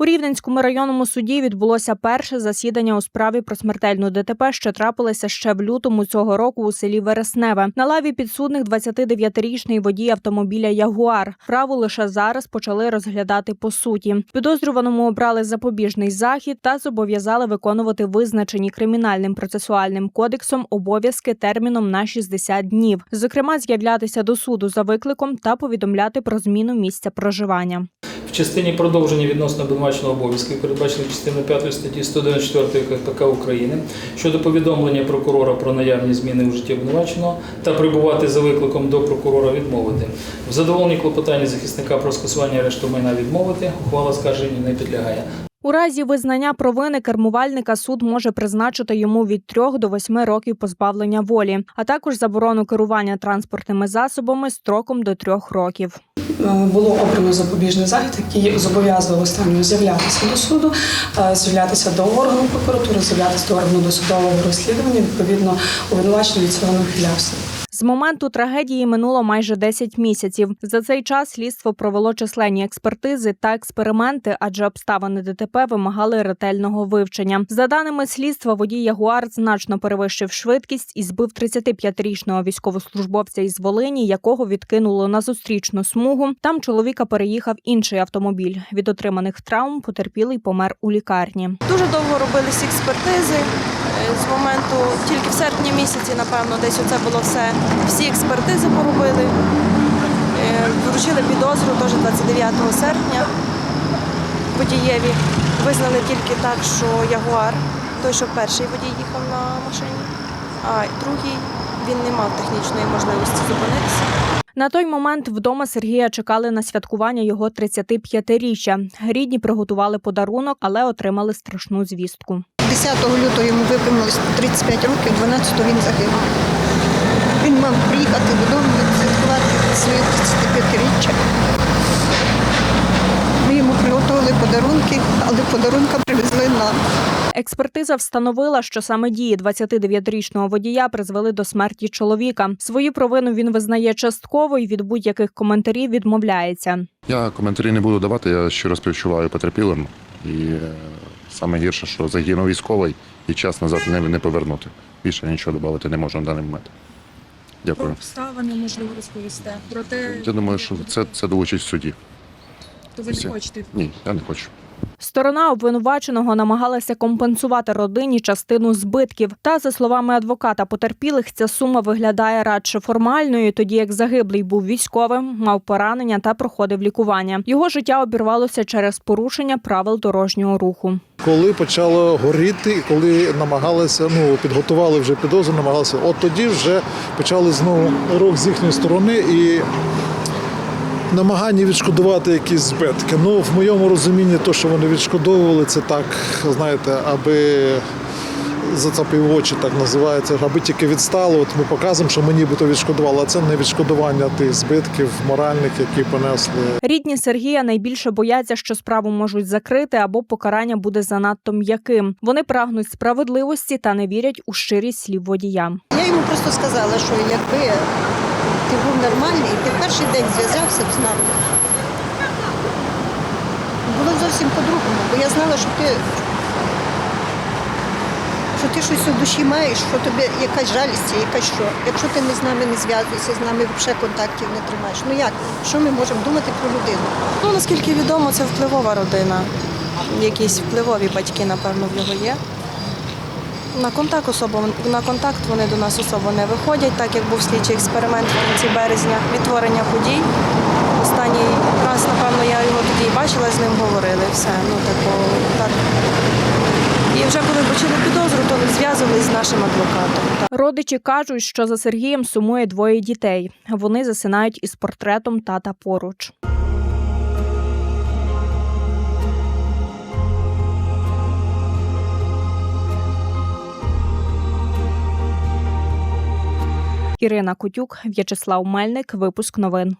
У Рівненському районному суді відбулося перше засідання у справі про смертельну ДТП, що трапилося ще в лютому цього року у селі Вересневе. На лаві підсудних 29-річний водій автомобіля Ягуар. Справу лише зараз почали розглядати по суті. Підозрюваному обрали запобіжний захід та зобов'язали виконувати визначені кримінальним процесуальним кодексом обов'язки терміном на 60 днів. Зокрема, з'являтися до суду за викликом та повідомляти про зміну місця проживання. Частині продовження відносно обвинуваченого обов'язків, передбачених частиною 5 статті 194 КПК України щодо повідомлення прокурора про наявні зміни у житті обвинуваченого та прибувати за викликом до прокурора відмовити. В задоволенні клопотання захисника про скасування арешту майна відмовити, ухвала скарженню не підлягає. У разі визнання провини кермувальника суд може призначити йому від 3 до 8 років позбавлення волі, а також заборону керування транспортними засобами строком до 3 років. Е, було обрано запобіжний захід, який зобов'язував останнього з'являтися до суду, е, з'являтися до органу прокуратури, з'являтися до органу досудового розслідування. Відповідно, обвинувачення від цього не ухилявся. З моменту трагедії минуло майже 10 місяців. За цей час слідство провело численні експертизи та експерименти, адже обставини ДТП вимагали ретельного вивчення. За даними слідства, водій Ягуар значно перевищив швидкість і збив 35-річного військовослужбовця із Волині, якого відкинуло на зустрічну смугу. Там чоловіка переїхав інший автомобіль. Від отриманих травм потерпілий помер у лікарні. Дуже довго робились експертизи. З моменту тільки в серпні місяці, напевно, десь оце було все. Всі експертизи поробили. Е, Вручили підозру теж 29 серпня водієві. Визнали тільки так, що Ягуар, той, що перший водій їхав на машині, а другий він не мав технічної можливості зупинитися. На той момент вдома Сергія чекали на святкування його 35-річчя. Рідні приготували подарунок, але отримали страшну звістку. 10 лютого йому виповнилось 35 років, 12-го він загинув. Він мав приїхати додому відсвяткувати своє 35-річчя. Ми йому приготували подарунки, але подарунка привезли нам. Експертиза встановила, що саме дії 29-річного водія призвели до смерті чоловіка. Свою провину він визнає частково і від будь-яких коментарів відмовляється. Я коментарі не буду давати, я щиро співчуваю потерпілим. І е, саме гірше, що загинув військовий і час назад не, не повернути. Більше нічого додати не можу на даний момент. Дякую. обставини можливо розповісти. Про те, Я думаю, що це, це долучить в суді. то ви Все. не хочете. Ні, я не хочу. Сторона обвинуваченого намагалася компенсувати родині частину збитків. Та за словами адвоката потерпілих, ця сума виглядає радше формальною, тоді як загиблий був військовим, мав поранення та проходив лікування. Його життя обірвалося через порушення правил дорожнього руху. коли почало горіти, і коли намагалися, ну підготували вже підозру, намагалися. От тоді вже почали знову рух з їхньої сторони і намагання відшкодувати якісь збитки. Ну, в моєму розумінні, то, що вони відшкодовували, це так, знаєте, аби зацапив очі, так називається, аби тільки відстало. От ми показуємо, що ми нібито відшкодували, а це не відшкодування тих збитків моральних, які понесли Рідні Сергія найбільше бояться, що справу можуть закрити або покарання буде занадто м'яким. Вони прагнуть справедливості та не вірять у щирість слів водія. Я йому просто сказала, що якби ти був нормальний, ти перший день зв'язався б з нами. Було зовсім по-другому, бо я знала, що ти, що ти щось у душі маєш, що тобі якась жалість, якась що. Якщо ти не з нами не зв'язуєшся, з нами взагалі контактів не тримаєш. Ну як? Що ми можемо думати про людину? Ну, наскільки відомо, це впливова родина. Якісь впливові батьки, напевно, в його є. На контакт особо на контакт вони до нас особо не виходять, так як був слідчий експеримент в кінці березня, відтворення подій. Останній раз, напевно, я його тоді бачила, з ним говорили. Все. Ну, типу, так. І вже коли почали підозру, то зв'язувались з нашим адвокатом. Так. Родичі кажуть, що за Сергієм сумує двоє дітей. Вони засинають із портретом тата поруч. Ірина Кутюк, В'ячеслав Мельник. Випуск новин.